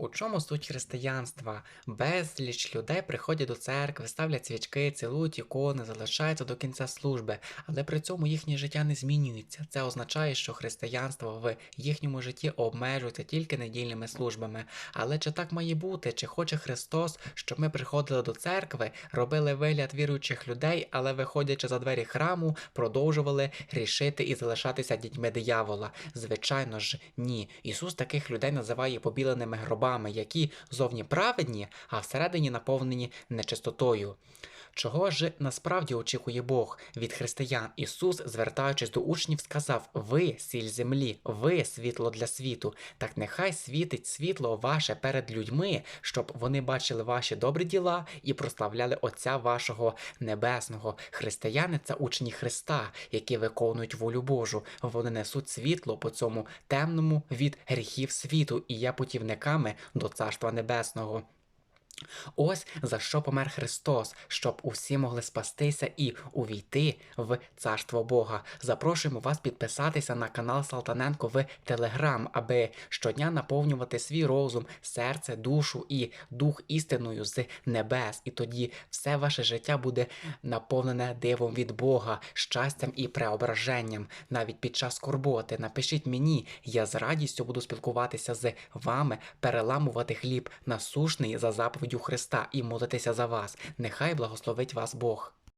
У чому суть християнства? Безліч людей приходять до церкви, ставлять свічки, цілують ікони, залишаються до кінця служби, але при цьому їхнє життя не змінюється. Це означає, що християнство в їхньому житті обмежується тільки недільними службами. Але чи так має бути? Чи хоче Христос, щоб ми приходили до церкви, робили вигляд віруючих людей, але виходячи за двері храму, продовжували грішити і залишатися дітьми диявола? Звичайно ж, ні. Ісус таких людей називає побіленими гробами, які зовні праведні, а всередині наповнені нечистотою. Чого ж насправді очікує Бог від християн? Ісус, звертаючись до учнів, сказав: Ви сіль землі, ви світло для світу. Так нехай світить світло ваше перед людьми, щоб вони бачили ваші добрі діла і прославляли Отця вашого небесного. Християни це учні Христа, які виконують волю Божу. Вони несуть світло по цьому темному від гріхів світу і є путівниками до Царства Небесного. Ось за що помер Христос, щоб усі могли спастися і увійти в царство Бога. Запрошуємо вас підписатися на канал Салтаненко в Телеграм, аби щодня наповнювати свій розум, серце, душу і дух істиною з небес. І тоді все ваше життя буде наповнене дивом від Бога, щастям і преображенням. Навіть під час скорботи напишіть мені, я з радістю буду спілкуватися з вами, переламувати хліб насушний за заповіддю Христа і молитися за вас. Нехай благословить вас Бог.